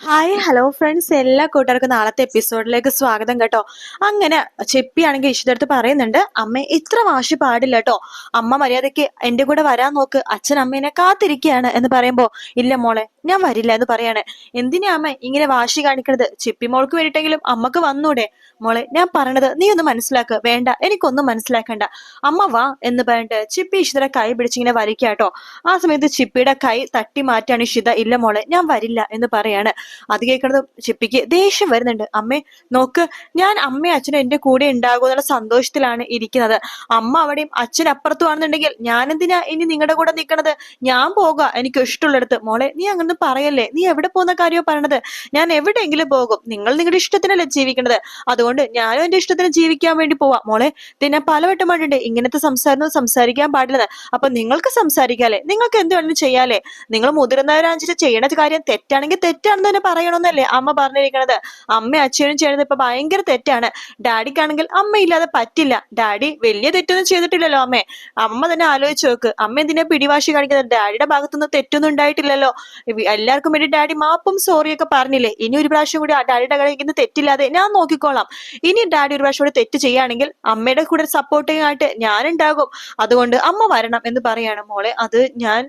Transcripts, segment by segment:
Hi hello friends. എല്ലാ കൂട്ടുകാർക്കും നാളത്തെ എപ്പിസോഡിലേക്ക് സ്വാഗതം കേട്ടോ. അങ്ങനെ ചെപ്പിയാണെങ്കിൽ ഇഷ്ടടുത്ത് പറയുന്നുണ്ട് അമ്മ ഇത്ര വാശി പാടില്ല കേട്ടോ. അമ്മ മര്യാദയ്ക്ക് എന്റെ കൂടെ വരാൻ നോക്ക്. അച്ഛൻ അമ്മേനെ കാത്തിരിക്കുകയാണ് എന്ന് പറയുമ്പോൾ ഇല്ല മോളെ ഞാൻ വരില്ല എന്ന് പറയാണ്. എന്തിനാ അമ്മ ഇങ്ങനെ വാശി കാണിക്കണത്? ചിപ്പി മോൾക്ക് വേണ്ടിട്ടെങ്കിലും അമ്മയ്ക്ക് വന്നൂടെ? മോളെ ഞാൻ പറഞ്ഞത് നീ ഒന്ന് മനസ്സിലാക്ക. വേണ്ട എനിക്കൊന്നും മനസ്സിലാക്കണ്ട. അമ്മ വാ എന്ന് പറഞ്ഞിട്ട് ചിപ്പി ഇഷിതയുടെ കൈ പിടിച്ചിങ്ങനെ വരിക്കാട്ടോ ആ സമയത്ത് ചിപ്പിയുടെ കൈ തട്ടി മാറ്റാണ് ഇഷിത. ഇല്ല മോളെ ഞാൻ വരില്ല എന്ന് പറയാണ്. അത് കേൾക്കുന്നത് ചിപ്പിക്ക് ദേഷ്യം വരുന്നുണ്ട്. അമ്മേ നോക്ക് ഞാൻ അമ്മയും അച്ഛനും എന്റെ കൂടെ ഉണ്ടാകും എന്നുള്ള സന്തോഷത്തിലാണ് ഇരിക്കുന്നത്. അമ്മ അവിടെയും അച്ഛൻ അപ്പുറത്തുവാണെന്നുണ്ടെങ്കിൽ ഞാൻ എന്തിനാ ഇനി നിങ്ങളുടെ കൂടെ നിൽക്കണത്? ഞാൻ പോകുക എനിക്ക് ഇഷ്ടമുള്ളിടത്ത് മോളെ നീ അങ്ങനെ പറയല്ലേ? നീ എവിടെ പോകുന്ന കാര്യമോ പറയണത്? ഞാൻ എവിടെയെങ്കിലും പോകും. നിങ്ങൾ നിങ്ങളുടെ ഇഷ്ടത്തിനല്ലേ ജീവിക്കണത്? അതുകൊണ്ട് ഞാനും എന്റെ ഇഷ്ടത്തിന് ജീവിക്കാൻ വേണ്ടി പോവാം. മോളെ ഞാൻ പലവട്ടം പറഞ്ഞിട്ടുണ്ട് ഇങ്ങനത്തെ സംസാരം സംസാരിക്കാൻ പാടില്ലെന്ന്. അപ്പൊ നിങ്ങൾക്ക് സംസാരിക്കാല്ലേ? നിങ്ങൾക്ക് എന്ത് വേണമെങ്കിലും ചെയ്യാലേ നിങ്ങൾ മുതിർന്നവരാഞ്ചിട്ട് ചെയ്യണ കാര്യം തെറ്റാണെങ്കിൽ തെറ്റാണെന്ന് തന്നെ പറയണമെന്നല്ലേ അമ്മ പറഞ്ഞിരിക്കണത്. അമ്മ അച്ഛനും ചെയ്യണത് ഇപ്പൊ ഭയങ്കര തെറ്റാണ്. ഡാഡിക്കാണെങ്കിൽ അമ്മ ഇല്ലാതെ പറ്റില്ല. ഡാഡി വലിയ തെറ്റൊന്നും ചെയ്തിട്ടില്ലല്ലോ അമ്മേ. അമ്മ തന്നെ ആലോചിച്ച് നോക്ക്. അമ്മ എന്തിനാ പിടിവാശി കാണിക്കുന്നത്? ഡാഡിയുടെ ഭാഗത്തുനിന്ന് തെറ്റൊന്നും ഉണ്ടായിട്ടില്ലല്ലോ. എല്ലാവർക്കും വേണ്ടി ഡാഡി മാപ്പും സോറിയൊക്കെ പറഞ്ഞില്ലേ? ഇനി ഒരു പ്രാവശ്യം കൂടി ഡാഡിയുടെ കളിക്കുന്ന തെറ്റില്ലാതെ ഞാൻ നോക്കിക്കോളാം. ഇനി ഡാഡി ഒരു പ്രാവശ്യം കൂടി തെറ്റ് ചെയ്യുകയാണെങ്കിൽ അമ്മയുടെ കൂടെ സപ്പോർട്ടിങ് ആയിട്ട് ഞാനുണ്ടാകും. അതുകൊണ്ട് അമ്മ വരണം എന്ന് പറയാണ് മോളെ. അത് ഞാൻ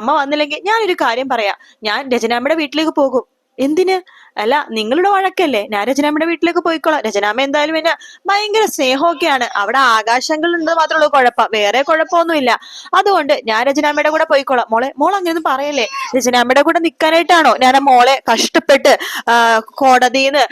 അമ്മ വന്നില്ലെങ്കിൽ ഞാനൊരു കാര്യം പറയാം. ഞാൻ രചനാമ്മയുടെ വീട്ടിലേക്ക് പോകും. എന്തിന്? അല്ല നിങ്ങളുടെ വഴക്കല്ലേ. ഞാൻ രചനാമ്മയുടെ വീട്ടിലേക്ക് പോയിക്കോളാം. രചനാമ്മ എന്തായാലും പിന്നെ ഭയങ്കര സ്നേഹമൊക്കെയാണ്. അവിടെ ആകാശങ്ങൾ ഉണ്ട് മാത്രമേ ഉള്ളൂ കുഴപ്പം. വേറെ കുഴപ്പമൊന്നുമില്ല. അതുകൊണ്ട് ഞാൻ രചനാമ്മയുടെ കൂടെ പോയിക്കോളാം. മോളെ മോൾ അങ്ങനെയൊന്നും പറയല്ലേ? രചനാമ്മയുടെ കൂടെ നിൽക്കാനായിട്ടാണോ ഞാൻ ആ മോളെ കഷ്ടപ്പെട്ട് കോടതിന്ന്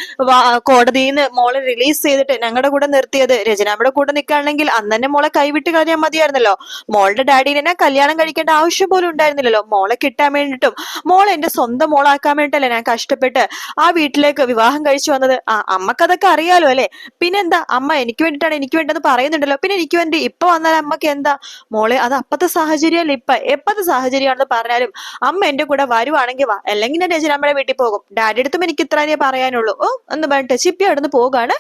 കോടതിന്ന് മോളെ റിലീസ് ചെയ്തിട്ട് ഞങ്ങളുടെ കൂടെ നിർത്തിയത്? രചനാമ്മയുടെ കൂടെ നിൽക്കുകയാണെങ്കിൽ അന്ന് തന്നെ മോളെ കൈവിട്ട് കളയാൻ മതിയായിരുന്നല്ലോ. മോളുടെ ഡാഡിനെ ഞാൻ കല്യാണം കഴിക്കേണ്ട ആവശ്യം പോലും ഉണ്ടായിരുന്നില്ലല്ലോ. മോളെ കിട്ടാൻ വേണ്ടിയിട്ടും മോളെ എന്റെ സ്വന്തം മോളാക്കാൻ വേണ്ടിയിട്ടല്ലേ ഞാൻ കഷ്ടപ്പെട്ട് ആ വീട്ടിലേക്ക് വിവാഹം കഴിച്ചു വന്നത്. ആ അമ്മക്കതൊക്കെ അറിയാലോ അല്ലെ? പിന്നെന്താ? അമ്മ എനിക്ക് വേണ്ടിയിട്ടാണ് എനിക്ക് വേണ്ടെന്ന് പറയുന്നുണ്ടല്ലോ. പിന്നെ എനിക്ക് വേണ്ടി ഇപ്പൊ വന്നാൽ അമ്മയ്ക്ക് എന്താ? മോളെ അത് അപ്പത്തെ സാഹചര്യമല്ല ഇപ്പൊ? എപ്പത്തെ സാഹചര്യമാണെന്ന് പറഞ്ഞാലും അമ്മ എന്റെ കൂടെ വരുവാണെങ്കിൽ വാ. അല്ലെങ്കിൽ ഞാൻ നമ്മുടെ വീട്ടിൽ പോകും. ഡാഡി അടുത്തും എനിക്ക് ഇത്രേ പറയാനുള്ളൂ. ഓ എന്ന് പറഞ്ഞിട്ട് ചിപ്പി അവിടുന്ന് പോകാണ്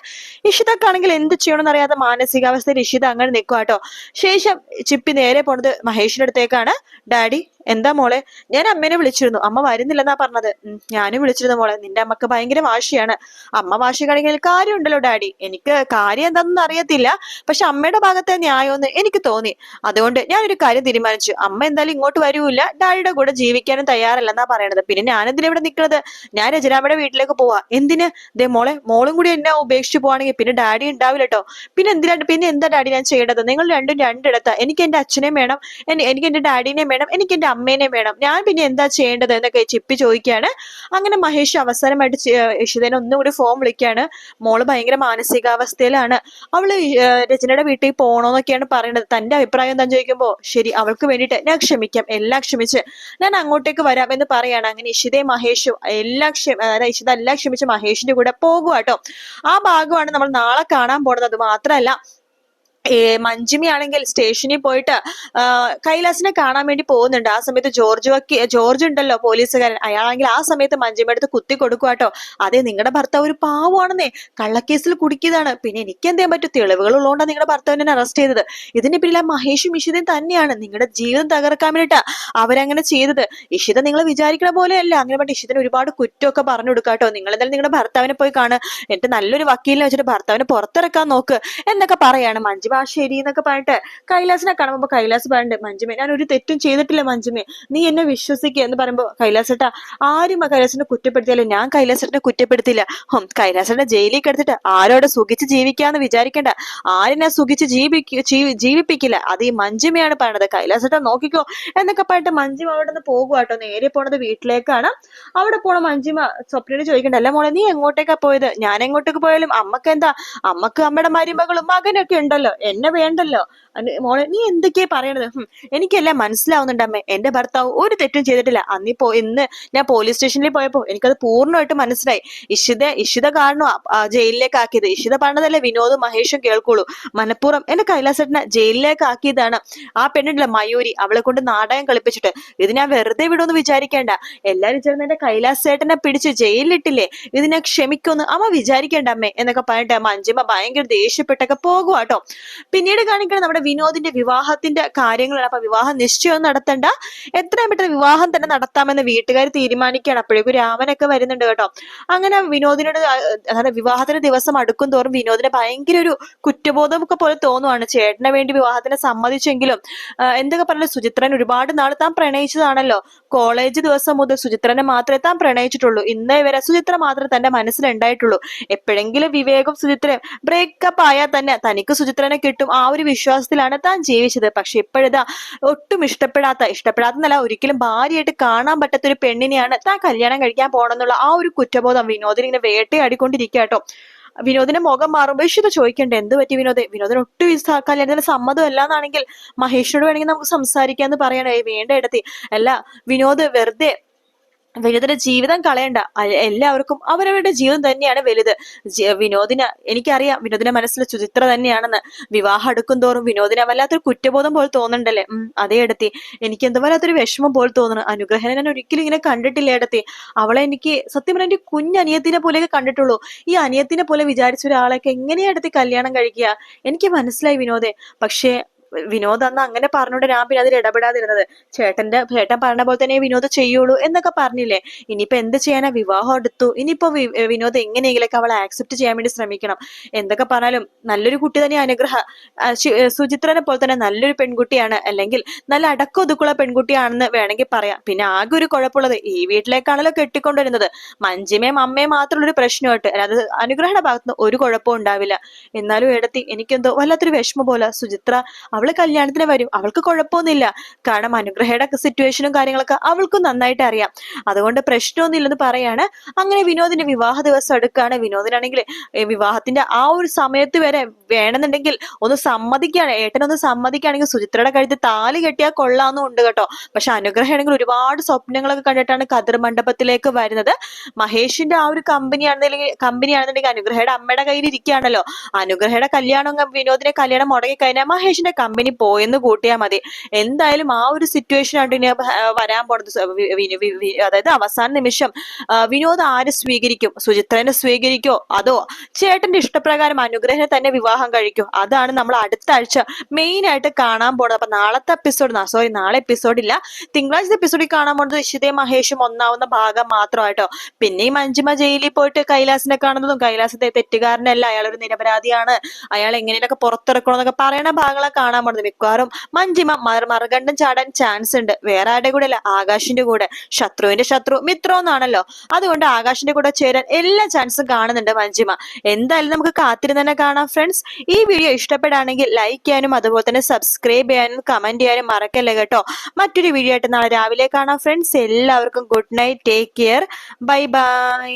ഇഷിതക്കാണെങ്കിൽ എന്ത് ചെയ്യണമെന്ന് അറിയാത്ത മാനസികാവസ്ഥയിൽ ഇഷിത അങ്ങനെ നിൽക്കുക കേട്ടോ. ശേഷം ചിപ്പി നേരെ പോണത് മഹേഷിന്റെ അടുത്തേക്കാണ്. ഡാഡി എന്താ മോളെ? ഞാൻ അമ്മേനെ വിളിച്ചിരുന്നു. അമ്മ വരുന്നില്ലെന്നാ പറഞ്ഞത്. ഞാനും വിളിച്ചിരുന്നു മോളെ. നിന്റെ അമ്മയ്ക്ക് ഭയങ്കര വാശിയാണ്. അമ്മ വാശി കാണിക്കൽ കാര്യമുണ്ടല്ലോ ഡാഡി. എനിക്ക് കാര്യം എന്താണെന്ന് അറിയത്തില്ല. പക്ഷെ അമ്മയുടെ ഭാഗത്തെ ന്യായമെന്ന് എനിക്ക് തോന്നി. അതുകൊണ്ട് ഞാൻ ഒരു കാര്യം തീരുമാനിച്ചു. അമ്മ എന്തായാലും ഇങ്ങോട്ട് വരൂല്ല. ഡാഡിയുടെ കൂടെ ജീവിക്കാനും തയ്യാറല്ലെന്നാ പറയണത്. പിന്നെ ഞാനെന്തിനാ ഇവിടെ നിൽക്കുന്നത് ഞാൻ രചനാമ്മയുടെ വീട്ടിലേക്ക് പോവാ. എന്തിന്? ദേ മോളെ മോളും കൂടി എന്നെ ഉപേക്ഷിച്ച് പോവാണെങ്കിൽ പിന്നെ ഡാഡി ഉണ്ടാവില്ല കേട്ടോ പിന്നെ എന്തിനാ പിന്നെ എന്താ ഡാഡി ഞാൻ ചെയ്യേണ്ടത്? നിങ്ങൾ രണ്ടും രണ്ടിടത്താ. എനിക്ക് എന്റെ അച്ഛനെയും വേണം. എനിക്ക് എന്റെ ഡാഡിനെയും വേണം. എനിക്ക് എന്റെ അമ്മേനെയും വേണം. ഞാൻ പിന്നെ എന്താ ചെയ്യേണ്ടത് എന്നൊക്കെ ചിപ്പി ചോദിക്കുകയാണ്. അങ്ങനെ മഹേഷ് അവസാനമായിട്ട് യശുദേനെ ഒന്നുകൂടി ഒന്നും കൂടി ഫോം വിളിക്കുകയാണ്. മോൾ ഭയങ്കര മാനസികാവസ്ഥയിലാണ്. അവൾ രചനയുടെ വീട്ടിൽ പോണോന്നൊക്കെയാണ് പറയുന്നത്. തന്റെ അഭിപ്രായം എന്താ ചോദിക്കുമ്പോ ശരി അവൾക്ക് വേണ്ടിയിട്ട് ഞാൻ ക്ഷമിക്കാം എല്ലാം ക്ഷമിച്ച്. ഞാൻ അങ്ങോട്ടേക്ക് വരാം എന്ന് പറയാണ്. അങ്ങനെ ഇഷിതയും മഹേഷും എല്ലാം ക്ഷമ അതായത് ഇഷിത എല്ലാം ക്ഷമിച്ച് മഹേഷിന്റെ കൂടെ പോകുക കേട്ടോ ആ ഭാഗമാണ് നമ്മൾ നാളെ കാണാൻ പോണത്. അത് മാത്രമല്ല ഏ, മഞ്ജിമി ആണെങ്കിൽ സ്റ്റേഷനിൽ പോയിട്ട് കൈലാസിനെ കാണാൻ വേണ്ടി പോകുന്നുണ്ട്. ആ സമയത്ത് ജോർജ് വക്കി ജോർജ് ഉണ്ടല്ലോ പോലീസുകാരൻ. അയാളാണെങ്കിൽ ആ സമയത്ത് മഞ്ജിമ എടുത്ത് കുത്തി കൊടുക്കുക കേട്ടോ. അതെ നിങ്ങളുടെ ഭർത്താവ് ഒരു പാവമാണെന്നേ. കള്ളക്കേസിൽ കുടുക്കിയതാണ്. പിന്നെ എനിക്ക് എന്ത് പറ്റും? തെളിവുകൾ ഉള്ളതുകൊണ്ടാണ് നിങ്ങളുടെ ഭർത്താവിനെ അറസ്റ്റ് ചെയ്തത്. ഇതിന് പിന്നിൽ ആ മഹേഷും ഇഷിതയും തന്നെയാണ്. നിങ്ങളുടെ ജീവിതം തകർക്കാൻ വേണ്ടിയിട്ടാ അവരങ്ങനെ ചെയ്തത്. ഇഷിത നിങ്ങൾ വിചാരിക്കണ പോലെയല്ല. അങ്ങനെ പറഞ്ഞിട്ട് ഇഷിതന് ഒരുപാട് കുറ്റമൊക്കെ പറഞ്ഞു കൊടുക്കാട്ടോ കേട്ടോ. നിങ്ങൾ എന്തായാലും നിങ്ങളുടെ ഭർത്താവിനെ പോയി കാണുക. എന്നിട്ട് നല്ലൊരു വക്കീലിനെ വെച്ചിട്ട് ഭർത്താവിനെ പുറത്തിറക്കാൻ നോക്ക് എന്നൊക്കെ പറയാണ് മഞ്ജുമ. ആ ശരി എന്നൊക്കെ പറഞ്ഞിട്ട് കൈലാസിനെ കാണുമ്പോ കൈലാസ് പറയുന്നുണ്ട് മഞ്ജുമേ ഞാൻ ഒരു തെറ്റും ചെയ്തിട്ടില്ല മഞ്ജുമേ. നീ എന്നെ വിശ്വസിക്കുക എന്ന് പറയുമ്പോ കൈലാസേട്ടാ ആരും കൈലാസിനെ കുറ്റപ്പെടുത്തിയാലും ഞാൻ കൈലാസേട്ടനെ കുറ്റപ്പെടുത്തില്ല ഹും കൈലാസേട്ടനെ ജയിലിൽ കിടത്തിട്ട് ആരോടെ സുഖിച്ച് ജീവിക്കാന്ന് വിചാരിക്കണ്ട. ആരിനെ സുഖിച്ച് ജീവി- ജീവിപ്പിക്കില്ല. അത് ഈ മഞ്ജുമയാണ് പറയണത് കൈലാസേട്ടാ നോക്കിക്കോ എന്നൊക്കെ പറഞ്ഞിട്ട് മഞ്ജുമ അവിടെ നിന്ന് പോകുക കേട്ടോ. നേരെ പോണത് വീട്ടിലേക്കാണ്. അവിടെ പോണ മഞ്ജുമ സ്വപ്നയോട് ചോദിക്കണ്ട അല്ല മോളെ നീ എങ്ങോട്ടേക്കാ പോയത്? ഞാൻ എങ്ങോട്ടേക്ക് പോയാലും അമ്മയ്ക്ക് എന്താ അമ്മയ്ക്ക് അമ്മയുടെ മരുമകളും മകനൊക്കെ ഉണ്ടല്ലോ. എന്നെ വേണ്ടല്ലോ. മോളെ നീ എന്തൊക്കെയാ പറയണത്? എനിക്കെല്ലാം മനസ്സിലാവുന്നുണ്ട് അമ്മേ. എന്റെ ഭർത്താവ് ഒരു തെറ്റും ചെയ്തിട്ടില്ല. അന്നിപ്പോ ഇന്ന് ഞാൻ പോലീസ് സ്റ്റേഷനിൽ പോയപ്പോ എനിക്കത് പൂർണമായിട്ട് മനസ്സിലായി. ഇഷിത ഇഷിത കാരണം ജയിലിലേക്ക് ആക്കിയത്. ഇഷിത പറഞ്ഞതല്ലേ വിനോദ് മഹേഷും കേൾക്കുള്ളൂ. മനഃപൂർവം എന്റെ കൈലാസേട്ടനെ ജയിലിലേക്ക് ആക്കിയതാണ്. ആ പെണ്ണുണ്ടല്ലോ മയൂരി. അവളെ കൊണ്ട് നാടകം കളിപ്പിച്ചിട്ട്. ഇത് ഞാൻ വെറുതെ വിടുമെന്ന് വിചാരിക്കേണ്ട. എല്ലാരും ചേർന്ന് എന്റെ കൈലാസേട്ടനെ പിടിച്ച് ജയിലിലിട്ടില്ലേ ഇതിനെ ക്ഷമിക്കുമെന്ന് അമ്മ വിചാരിക്കേണ്ട അമ്മേ. എന്നൊക്കെ പറഞ്ഞിട്ട് അമ്മ മഞ്ജിമ ഭയങ്കര ദേഷ്യപ്പെട്ടൊക്കെ പോകുവാട്ടോ പിന്നീട് കാണിക്കണം നമ്മുടെ വിനോദിന്റെ വിവാഹത്തിന്റെ കാര്യങ്ങളാണ്. അപ്പൊ വിവാഹം നിശ്ചയം നടത്തണ്ട. എത്രയും പെട്ടെന്ന് വിവാഹം തന്നെ നടത്താമെന്ന് വീട്ടുകാർ തീരുമാനിക്കുകയാണ്. അപ്പോഴേക്കും രാമനൊക്കെ വരുന്നുണ്ട് കേട്ടോ. അങ്ങനെ വിനോദിനോട് അങ്ങനെ വിവാഹത്തിന്റെ വിവാഹത്തിന് ദിവസം അടുക്കും തോറും വിനോദിന് ഭയങ്കര ഒരു കുറ്റബോധമൊക്കെ പോലെ തോന്നുവാണ്. ചേട്ടനെ വേണ്ടി വിവാഹത്തിന് സമ്മതിച്ചെങ്കിലും എന്തൊക്കെ പറഞ്ഞാലും സുചിത്രൻ ഒരുപാട് നാൾ താൻ പ്രണയിച്ചതാണല്ലോ. കോളേജ് ദിവസം മുതൽ സുചിത്രനെ മാത്രമേ താൻ പ്രണയിച്ചിട്ടുള്ളൂ. ഇന്നേ വരെ സുചിത്ര മാത്രമേ തന്റെ മനസ്സിലുണ്ടായിട്ടുള്ളൂ. എപ്പോഴെങ്കിലും വിവേകം സുചിത്രയും ബ്രേക്കപ്പ് ആയാൽ തന്നെ തനിക്ക് സുചിത്രനെ കിട്ടും. ആ ഒരു വിശ്വാസത്തിലാണ് താൻ ജീവിച്ചത്. പക്ഷെ ഇപ്പോഴിതാ ഒട്ടും ഇഷ്ടപ്പെടാത്ത ഇഷ്ടപ്പെടാത്തന്നല്ല ഒരിക്കലും ഭാര്യയായിട്ട് കാണാൻ പറ്റാത്ത ഒരു പെണ്ണിനെയാണ് താൻ കല്യാണം കഴിക്കാൻ പോണെന്നുള്ള ആ ഒരു കുറ്റബോധം വിനോദിനെ ഇങ്ങനെ വേട്ടയാടിക്കൊണ്ടിരിക്കുക കേട്ടോ വിനോദിന്റെ മുഖം മാറുമ്പോൾ ഇഷിത ചോദിക്കണ്ടേ. എന്ത് പറ്റി വിനോദ്? വിനോദിന് ഒട്ടും ഈ കല്യാണത്തിന് സമ്മതം അല്ല എന്നാണെങ്കിൽ മഹേഷിനോട് വേണമെങ്കിൽ നമുക്ക് സംസാരിക്കാന്ന് പറയണേ. വേണ്ട ഇടത്തി അല്ല വിനോദ് വെറുതെ വിനോദിന്റെ ജീവിതം കളയണ്ട. എല്ലാവർക്കും അവരവരുടെ ജീവിതം തന്നെയാണ് വലുത്. വിനോദിന എനിക്കറിയാം വിനോദിന്റെ മനസ്സിൽ ചുചിത്ര തന്നെയാണെന്ന്. വിവാഹം അടുക്കും തോറും വിനോദിന് വല്ലാത്തൊരു കുറ്റബോധം പോലെ തോന്നുന്നുണ്ടല്ലേ ഉം അതേ എടുത്തി. എനിക്ക് എന്തോ വല്ലാത്തൊരു വിഷമം പോലെ തോന്നുന്നു. അനുഗ്രഹനെ ഞാൻ ഒരിക്കലും ഇങ്ങനെ കണ്ടിട്ടില്ല എടുത്തി. അവളെ എനിക്ക് സത്യം പറഞ്ഞ എന്റെ കുഞ്ഞനിയത്തിനെ പോലെയൊക്കെ കണ്ടിട്ടുള്ളൂ. ഈ അനിയത്തിനെ പോലെ വിചാരിച്ച ഒരാളെയൊക്കെ എങ്ങനെയാ എടുത്തി കല്യാണം കഴിക്കുക? എനിക്ക് മനസ്സിലായി വിനോദേ. പക്ഷേ വിനോദ് അന്ന് അങ്ങനെ പറഞ്ഞോണ്ട് ഞാൻ പിന്നെ അതിൽ ഇടപെടാതിരുന്നത്. ചേട്ടന്റെ ചേട്ടൻ പറഞ്ഞ പോലെ തന്നെ വിനോദ് ചെയ്യുള്ളൂ എന്നൊക്കെ പറഞ്ഞില്ലേ? ഇനിയിപ്പോ എന്ത് ചെയ്യാനാ? വിവാഹം എടുത്തു ഇനിയിപ്പോ വിനോദ് എങ്ങനെയെങ്കിലൊക്കെ അവളെ ആക്സെപ്റ്റ് ചെയ്യാൻ വേണ്ടി ശ്രമിക്കണം. എന്തൊക്കെ പറഞ്ഞാലും നല്ലൊരു കുട്ടി തന്നെ അനുഗ്രഹ സുചിത്രനെ പോലെ തന്നെ നല്ലൊരു പെൺകുട്ടിയാണ്. അല്ലെങ്കിൽ നല്ല അടക്കൊതുക്കുള്ള പെൺകുട്ടിയാണെന്ന് വേണമെങ്കിൽ പറയാം. പിന്നെ ആകെ ഒരു കുഴപ്പമുള്ളത് ഈ വീട്ടിലേക്കാണല്ലോ കെട്ടിക്കൊണ്ടുവരുന്നത്. മഞ്ജിമയും അമ്മയും മാത്രമുള്ള ഒരു പ്രശ്നമായിട്ട്. അല്ലാതെ അനുഗ്രഹയുടെ ഭാഗത്തുനിന്ന് ഒരു കുഴപ്പവും ഉണ്ടാവില്ല. എന്നാലും ഇടത്തി എനിക്കെന്തോ വല്ലാത്തൊരു വിഷമം പോലെ സുചിത്ര അവൾ കല്യാണത്തിന് വരും. അവൾക്ക് കുഴപ്പമൊന്നുമില്ല. കാരണം അനുഗ്രഹയുടെ സിറ്റുവേഷനും കാര്യങ്ങളൊക്കെ അവൾക്കും നന്നായിട്ട് അറിയാം. അതുകൊണ്ട് പ്രശ്നമൊന്നുമില്ലെന്ന് പറയാണ്. അങ്ങനെ വിനോദിന്റെ വിവാഹ ദിവസം എടുക്കുകയാണ് വിനോദിനാണെങ്കിൽ വിവാഹത്തിന്റെ ആ ഒരു സമയത്ത് വരെ വേണമെന്നുണ്ടെങ്കിൽ ഒന്ന് സമ്മതിക്കുകയാണ്. ഏട്ടനൊന്ന് സമ്മതിക്കുകയാണെങ്കിൽ സുചിത്രയുടെ കഴുത്ത് താലി കെട്ടിയാൽ കൊള്ളാമെന്നും ഉണ്ട് കേട്ടോ. പക്ഷെ അനുഗ്രഹമാണെങ്കിൽ ഒരുപാട് സ്വപ്നങ്ങളൊക്കെ കണ്ടിട്ടാണ് കതിർ മണ്ഡപത്തിലേക്ക് വരുന്നത്. മഹേഷിന്റെ ആ ഒരു കമ്പനി ആണെന്നുണ്ടെങ്കിൽ കമ്പനി ആണെന്നുണ്ടെങ്കിൽ അനുഗ്രഹയുടെ അമ്മയുടെ കയ്യിൽ ഇരിക്കുകയാണല്ലോ അനുഗ്രഹയുടെ കല്യാണം വിനോദിന്റെ കല്യാണം മുടങ്ങി കഴിഞ്ഞാൽ മഹേഷിന്റെ കമ്പനി പോയെന്ന് കൂട്ടിയാൽ മതി. എന്തായാലും ആ ഒരു സിറ്റുവേഷൻ ആയിട്ട് ഇനി വരാൻ പോണത് അതായത് അവസാന നിമിഷം. വിനോദ് ആര് സ്വീകരിക്കും? സുചിത്രനെ സ്വീകരിക്കോ? അതോ ചേട്ടന്റെ ഇഷ്ടപ്രകാരം അനുഗ്രഹനെ തന്നെ വിവാഹം കഴിക്കും? അതാണ് നമ്മൾ അടുത്ത ആഴ്ച മെയിൻ ആയിട്ട് കാണാൻ പോണത്. അപ്പൊ നാളത്തെ എപ്പിസോഡ് സോറി നാളെ എപ്പിസോഡ് ഇല്ല. തിങ്കളാഴ്ച എപ്പിസോഡിൽ കാണാൻ പോണത് ഇഷിതയും മഹേഷും ഒന്നാവുന്ന ഭാഗം മാത്രമായിട്ടോ. പിന്നെ ഈ മഞ്ജിമ ജയിലിൽ പോയിട്ട് കൈലാസിനെ കാണുന്നതും കൈലാസത്തെ തെറ്റുകാരനല്ല. അയാൾ ഒരു നിരപരാധിയാണ്. അയാൾ എങ്ങനെയൊക്കെ പുറത്തിറക്കണം എന്നൊക്കെ പറയുന്ന ഭാഗങ്ങളെ കാണാൻ പോണത് മിക്കവാറും മഞ്ജിമ മറ- മറുകണ്ടം ചാടാൻ ചാൻസ് ഉണ്ട്. വേറെ ആരുടെ കൂടെ അല്ല ആകാശിന്റെ കൂടെ. ശത്രുവിന്റെ ശത്രു മിത്രം എന്നാണല്ലോ അതുകൊണ്ട് ആകാശിന്റെ കൂടെ ചേരാൻ എല്ലാ ചാൻസും കാണുന്നുണ്ട് മഞ്ജിമ. എന്തായാലും നമുക്ക് കാത്തിരുന്ന് തന്നെ കാണാം ഫ്രണ്ട്സ് ഈ വീഡിയോ ഇഷ്ടപ്പെടുകയാണെങ്കിൽ ലൈക്ക് ചെയ്യാനും അതുപോലെ തന്നെ സബ്സ്ക്രൈബ് ചെയ്യാനും കമന്റ് ചെയ്യാനും മറക്കല്ലേ കേട്ടോ. മറ്റൊരു വീഡിയോ ആയിട്ട് നാളെ രാവിലെ കാണാം ഫ്രണ്ട്സ് എല്ലാവർക്കും good night take care bye bye